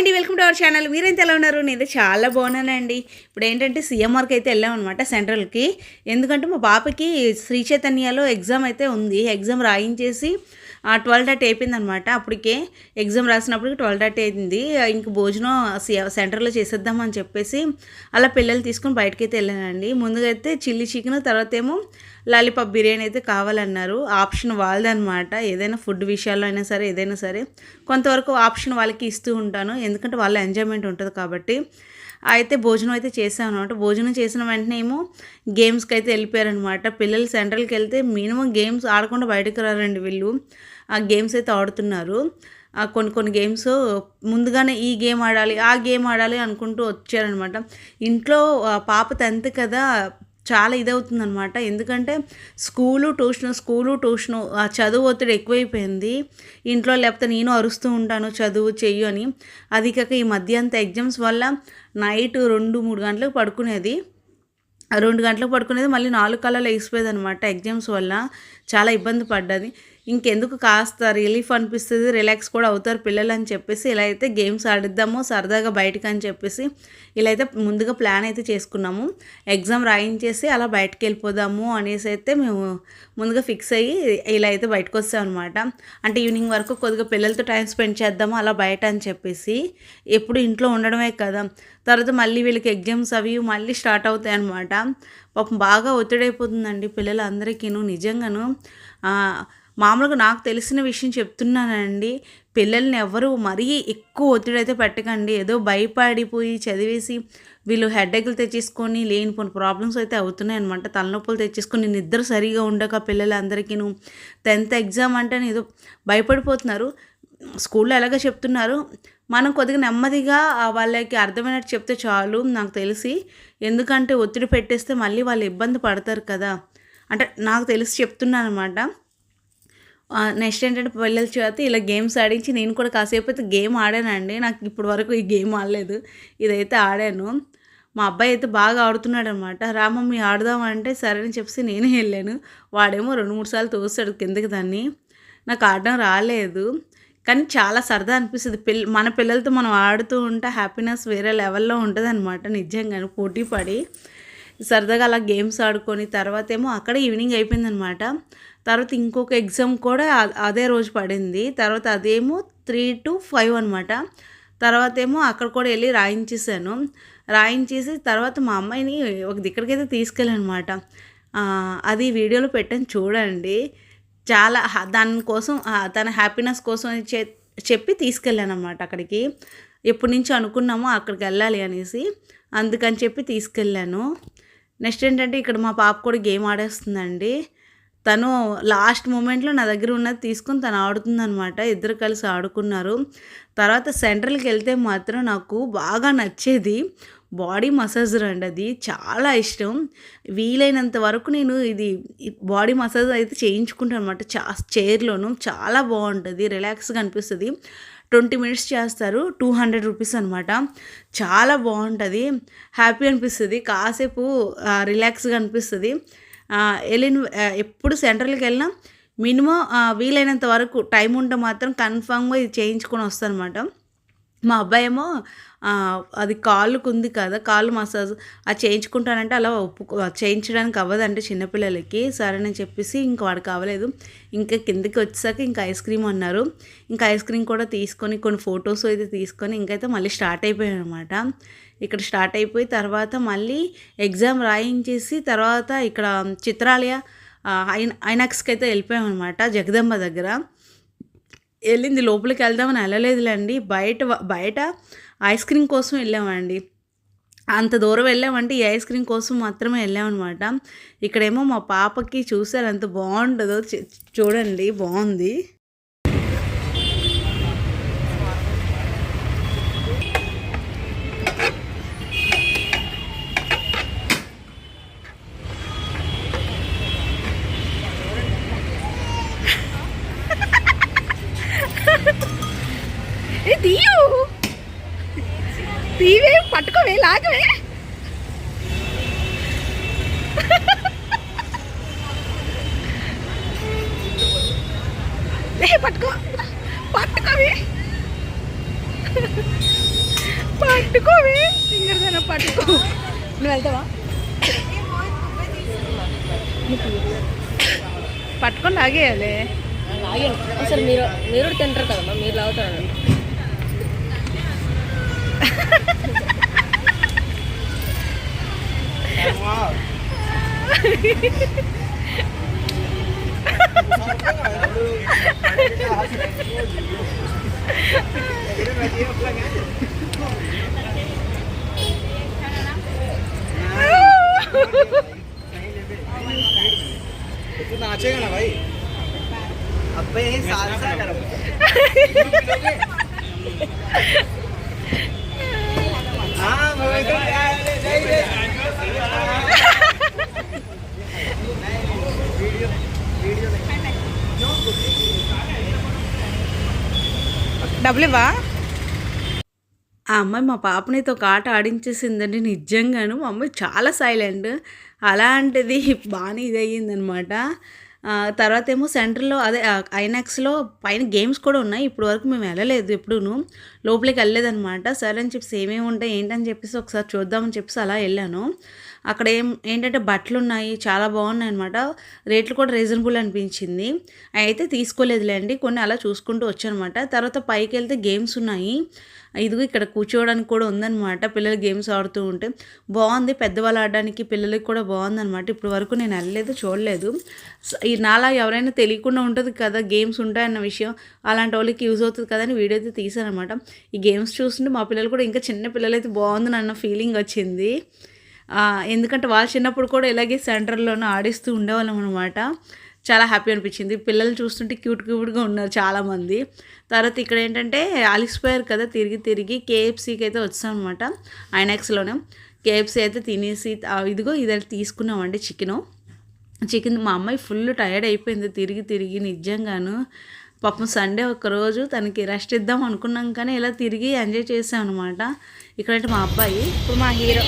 అండి welcome to our channel. మీరైతే ఎలా ఉన్నారు? నేను చాలా బాగున్నానండి. ఇప్పుడు ఏంటంటే సీఎంఆర్కి అయితే వెళ్ళాం అనమాట సెంట్రల్కి. ఎందుకంటే మా పాపకి శ్రీ చైతన్యలో ఎగ్జామ్ అయితే ఉంది. ఎగ్జామ్ రాయించేసి ట్వెల్వ్ థర్టీ అయిపోయింది అనమాట అప్పటికే ఎగ్జామ్ రాసినప్పటికి ట్వెల్వ్ థర్టీ అయింది. ఇంక భోజనం సెంటర్లో చేసేద్దాం అని చెప్పేసి అలా పిల్లలు తీసుకొని బయటకి అయితే వెళ్ళానండి. ముందుగా అయితే చిల్లీ చికెన్ తర్వాత ఏమో లాలీపాప్ బిర్యానీ అయితే కావాలన్నారు. ఆప్షన్ వాళ్ళదనమాట ఏదైనా ఫుడ్ విషయాల్లో అయినా సరే ఏదైనా సరే కొంతవరకు ఆప్షన్ వాళ్ళకి ఇస్తూ ఉంటాను. ఎందుకంటే వాళ్ళ ఎంజాయ్మెంట్ ఉంటుంది కాబట్టి. అయితే భోజనం అయితే చేశాను అనమాట భోజనం చేసిన వెంటనే ఏమో గేమ్స్కి అయితే వెళ్ళిపోయారనమాట పిల్లలు సెంట్రల్కి వెళ్తే మినిమం గేమ్స్ ఆడకుండా బయటకు రారండి వీళ్ళు. ఆ గేమ్స్ అయితే ఆడుతున్నారు. కొన్ని కొన్ని గేమ్స్ ముందుగానే ఈ గేమ్ ఆడాలి ఆ గేమ్ ఆడాలి అనుకుంటూ వచ్చారనమాట ఇంట్లో పాప టెన్త్ కదా చాలా ఇదవుతుంది అనమాట ఎందుకంటే స్కూలు ట్యూషను స్కూలు ట్యూషను ఆ చదువు ఒత్తిడి ఎక్కువైపోయింది. ఇంట్లో లేకపోతే నేను అరుస్తూ ఉంటాను చదువు చెయ్యు అని. అది కాక ఈ మధ్య అంత ఎగ్జామ్స్ వల్ల నైట్ రెండు మూడు గంటలకు పడుకునేది. రెండు గంటలకు పడుకునేది మళ్ళీ నాలుగు కళ్ళలో వేసిపోయేది అనమాట ఎగ్జామ్స్ వల్ల. చాలా ఇబ్బంది పడ్డది. ఇంకెందుకు కాస్త రిలీఫ్ అనిపిస్తుంది రిలాక్స్ కూడా అవుతారు పిల్లలు అని చెప్పేసి. ఇలా అయితే గేమ్స్ ఆడిద్దాము సరదాగా బయటకు అని చెప్పేసి. ఇలా అయితే ముందుగా ప్లాన్ అయితే చేసుకున్నాము. ఎగ్జామ్ రాయించేసి అలా బయటకు వెళ్ళిపోదాము అనేసి అయితే మేము ముందుగా ఫిక్స్ అయ్యి ఇలా అయితే బయటకు వస్తాం అనమాట అంటే ఈవినింగ్ వరకు కొద్దిగా పిల్లలతో టైం స్పెండ్ చేద్దాము అలా బయట అని చెప్పేసి. ఎప్పుడు ఇంట్లో ఉండడమే కదా. తర్వాత మళ్ళీ వీళ్ళకి ఎగ్జామ్స్ అవి మళ్ళీ స్టార్ట్ అవుతాయి అనమాట పాపం బాగా ఒత్తిడైపోతుందండి పిల్లలందరికీను నిజంగాను. మామూలుగా నాకు తెలిసిన విషయం చెప్తున్నానండి. పిల్లల్ని ఎవరు మరీ ఎక్కువ ఒత్తిడి అయితే పెట్టకండి. ఏదో భయపడిపోయి చదివేసి వీళ్ళు హెడ్ఏక్లు తెచ్చేసుకొని లేనిపోని ప్రాబ్లమ్స్ అయితే అవుతున్నాయి అనమాట తలనొప్పులు తెచ్చేసుకొని నిద్ర సరిగా ఉండక పిల్లలందరికీను. టెన్త్ ఎగ్జామ్ అంటే ఏదో భయపడిపోతున్నారు. స్కూల్లో ఎలాగ చెప్తున్నారు. మనం కొద్దిగా నెమ్మదిగా వాళ్ళకి అర్థమైనట్టు చెప్తే చాలు నాకు తెలిసి. ఎందుకంటే ఒత్తిడి పెట్టేస్తే మళ్ళీ వాళ్ళు ఇబ్బంది పడతారు కదా. అంటే నాకు తెలిసి చెప్తున్నాను అనమాట నెక్స్ట్ ఏంటంటే పిల్లల చేత ఇలా గేమ్స్ ఆడించి నేను కూడా కాసేపు అయితే గేమ్ ఆడానండి. నాకు ఇప్పటి వరకు ఈ గేమ్ ఆడలేదు. ఇదైతే ఆడాను. మా అబ్బాయి అయితే బాగా ఆడుతున్నాడు అనమాట రామమ్మి ఆడదాం అంటే సరే అని చెప్పేసి నేనే వెళ్ళాను. వాడేమో రెండు మూడు సార్లు తోస్తాడు కిందకి దాన్ని. నాకు ఆడడం రాలేదు. కానీ చాలా సరదా అనిపిస్తుంది. పిల్ల మన పిల్లలతో మనం ఆడుతూ ఉంటే హ్యాపీనెస్ వేరే లెవెల్లో ఉంటుంది అనమాట నిజంగా పోటీ పడి సరదాగా అలా గేమ్స్ ఆడుకొని తర్వాత ఏమో అక్కడ ఈవినింగ్ అయిపోయిందనమాట. తర్వాత ఇంకొక ఎగ్జామ్ కూడా అదే రోజు పడింది. తర్వాత అదేమో త్రీ టు ఫైవ్ అనమాట. తర్వాత ఏమో అక్కడ కూడా వెళ్ళి రాయించేసాను రాయించేసి తర్వాత మా అమ్మాయిని ఒక దిక్కడికైతే తీసుకెళ్ళాను అనమాట అది వీడియోలో పెట్టాను చూడండి. చాలా దానికోసం తన హ్యాపీనెస్ కోసం అని చెప్పి తీసుకెళ్ళాను అనమాట అక్కడికి. ఎప్పటి నుంచి అనుకున్నామో అక్కడికి వెళ్ళాలి అనేసి అందుకని చెప్పి తీసుకెళ్ళాను. నెక్స్ట్ ఏంటంటే ఇక్కడ మా పాప కూడా గేమ్ ఆడేస్తుందండి. తను లాస్ట్ మూమెంట్లో నా దగ్గర ఉన్నది తీసుకొని తను ఆడుతుందనమాట ఇద్దరు కలిసి ఆడుకున్నారు. తర్వాత సెంట్రల్కి వెళ్తే మాత్రం నాకు బాగా నచ్చేది. బాడీ మసాజర్ అండి అది. చాలా ఇష్టం. వీలైనంత వరకు నేను ఇది బాడీ మసాజ్ అయితే చేయించుకుంటాను అనమాట చా చైర్లోను చాలా బాగుంటుంది. రిలాక్స్గా అనిపిస్తుంది. ట్వంటీ మినిట్స్ చేస్తారు. టూ హండ్రెడ్ రూపీస్ అనమాట చాలా బాగుంటుంది. హ్యాపీ అనిపిస్తుంది. కాసేపు రిలాక్స్గా అనిపిస్తుంది. వెళ్ళిన ఎప్పుడు సెంట్రల్కి వెళ్ళినా మినిమం వీలైనంత వరకు టైం ఉంటే మాత్రం కన్ఫామ్గా ఇది చేయించుకొని వస్తాను అనమాట మా అబ్బాయి ఏమో అది కాళ్ళకు ఉంది కదా కాళ్ళు మసాజ్ అది చేయించుకుంటానంటే అలా ఒప్పుకో చేయించడానికి అవ్వదంటే చిన్నపిల్లలకి. సరే అని చెప్పేసి ఇంకా వాడు కావలేదు. ఇంకా కిందకి వచ్చాక ఇంకా ఐస్ క్రీమ్ అన్నారు. ఇంకా ఐస్ క్రీమ్ కూడా తీసుకొని కొన్ని ఫొటోస్ అయితే తీసుకొని ఇంకైతే మళ్ళీ స్టార్ట్ అయిపోయాను అనమాట ఇక్కడ స్టార్ట్ అయిపోయి తర్వాత మళ్ళీ ఎగ్జామ్ రాయించేసి తర్వాత ఇక్కడ చిత్రాలయ ఐ ఐనాక్స్కి అయితే వెళ్ళిపోయాం అనమాట జగదంబ దగ్గర. వెళ్ళింది. లోపలికి వెళ్దామని వెళ్ళలేదులేండి. బయట బయట ఐస్ క్రీమ్ కోసం వెళ్ళామండి. అంత దూరం వెళ్ళామంటే ఈ ఐస్ క్రీమ్ కోసం మాత్రమే వెళ్ళామన్నమాట. ఇక్కడేమో మా పాపకి చూసారు ఎంత బాగుంటుందో. చూడండి. బాగుంది. పట్టుకొని లాగేయాలి. అసలు మీరు మీరు తింటారు కదమ్మా మీరు లాగుతారు? तू नाचेगा ना भाई। अब ये सालसा करो। हाँ तो वीडियो वीडियो डब्ल्यू बा ఆ అమ్మాయి మా పాపనితో ఒక ఆట ఆడించేసిందండి. నిజంగాను మా అమ్మాయి చాలా సైలెంట్ అలాంటిది బాగానే ఇది అయ్యిందనమాట తర్వాత ఏమో సెంటర్లో అదే ఐనాక్స్లో పైన గేమ్స్ కూడా ఉన్నాయి. ఇప్పుడు వరకు మేము వెళ్ళలేదు ఎప్పుడూను. లోపలికి వెళ్ళలేదనమాట సరే అని చెప్పేసి ఏమేమి ఉంటాయి ఏంటని చెప్పేసి ఒకసారి చూద్దామని చెప్పేసి అలా వెళ్ళాను. అక్కడ ఏం ఏంటంటే బట్టలు ఉన్నాయి చాలా బాగున్నాయి అనమాట రేట్లు కూడా రీజనబుల్ అనిపించింది. అయితే తీసుకోలేదులేండి కొన్ని అలా చూసుకుంటూ వచ్చానమాట. తర్వాత పైకి వెళ్తే గేమ్స్ ఉన్నాయి. ఇదిగో ఇక్కడ కూర్చోవడానికి కూడా ఉందన్నమాట పిల్లలు గేమ్స్ ఆడుతూ ఉంటే. బాగుంది పెద్దవాళ్ళు ఆడడానికి పిల్లలకి కూడా బాగుందన్నమాట. ఇప్పుడు వరకు నేను వెళ్ళలేదు చూడలేదు. ఈ నాలా ఎవరైనా తెలియకుండా ఉంటుంది కదా గేమ్స్ ఉంటాయన్న విషయం. అలాంటి వాళ్ళకి యూజ్ అవుతుంది కదా అని వీడియో అయితే తీసానమాట ఈ గేమ్స్ చూస్తుంటే మా పిల్లలు కూడా ఇంకా చిన్న పిల్లలైతే బాగుంది అన్న ఫీలింగ్ వచ్చింది. ఎందుకంటే వాళ్ళు చిన్నప్పుడు కూడా ఇలాగే సెంటర్లోనే ఆడిస్తూ ఉండేవాళ్ళం అనమాట చాలా హ్యాపీ అనిపించింది. పిల్లలు చూస్తుంటే క్యూట్ క్యూట్గా ఉన్నారు చాలామంది. తర్వాత ఇక్కడ ఏంటంటే అలిసిపోయారు కదా తిరిగి తిరిగి కేఎఫ్సీకి అయితే వచ్చాం అనమాట ఐనాక్స్లోనే. కేఎఫ్సీ అయితే తినేసి ఇదిగో ఇది తీసుకున్నామండి చికెను. చికెన్ మా అమ్మాయి ఫుల్ టైర్డ్ అయిపోయింది తిరిగి తిరిగి నిజంగాను. పాపం సండే రోజు తనకి రెస్ట్ ఇద్దాం అనుకున్నాం కానీ ఇలా తిరిగి ఎంజాయ్ చేసాం అనమాట ఇక్కడంటే మా అబ్బాయి ఇప్పుడు మా హీరో.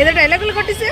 ఏదో డైలాగులు కొట్టేసా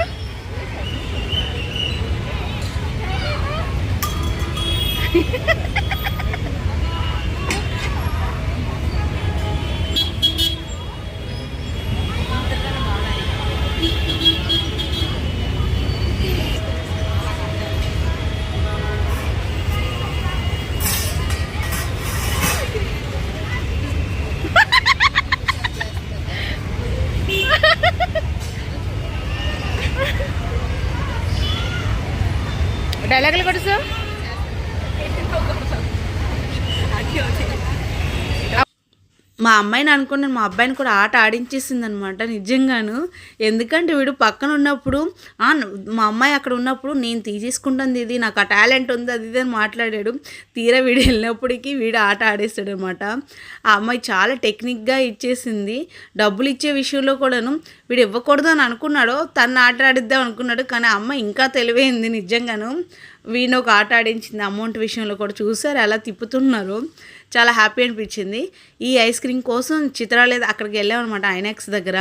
డైలాగులు కొడుసు మా అమ్మాయిని అనుకున్నాను మా అబ్బాయిని కూడా ఆట ఆడించేసింది అనమాట నిజంగాను. ఎందుకంటే వీడు పక్కన ఉన్నప్పుడు మా అమ్మాయి అక్కడ ఉన్నప్పుడు నేను తీసేసుకుంటుంది ఇది నాకు ఆ టాలెంట్ ఉంది అది ఇది అని మాట్లాడాడు. తీరా వీడు వెళ్ళినప్పటికీ వీడు ఆట ఆడేస్తాడు అనమాట ఆ అమ్మాయి చాలా టెక్నిక్గా ఇచ్చేసింది. డబ్బులు ఇచ్చే విషయంలో కూడాను వీడు ఇవ్వకూడదు అని అనుకున్నాడు తను ఆట ఆడిద్దాం అనుకున్నాడు కానీ ఆ అమ్మాయి ఇంకా తెలివైంది నిజంగాను. వీడిని ఒక ఆట ఆడించింది అమౌంట్ విషయంలో కూడా చూసారు ఎలా తిప్పుతున్నారు. చాలా హ్యాపీ అనిపించింది. ఈ ఐస్ క్రీమ్ కోసం చిత్రాలేదు అక్కడికి వెళ్ళామన్నమాట ఐనాక్స్ దగ్గర.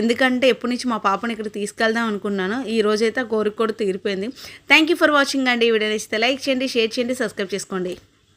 ఎందుకంటే ఎప్పటి నుంచి మా పాపని ఇక్కడ తీసుకెళ్దాం అనుకున్నాను ఈ రోజైతే కోరిక కూడా తీరిపోయింది. థ్యాంక్ యూ ఫర్ వాచింగ్ అండి. ఈ వీడియో నచ్చితే లైక్ చేయండి షేర్ చేయండి సబ్స్క్రైబ్ చేసుకోండి.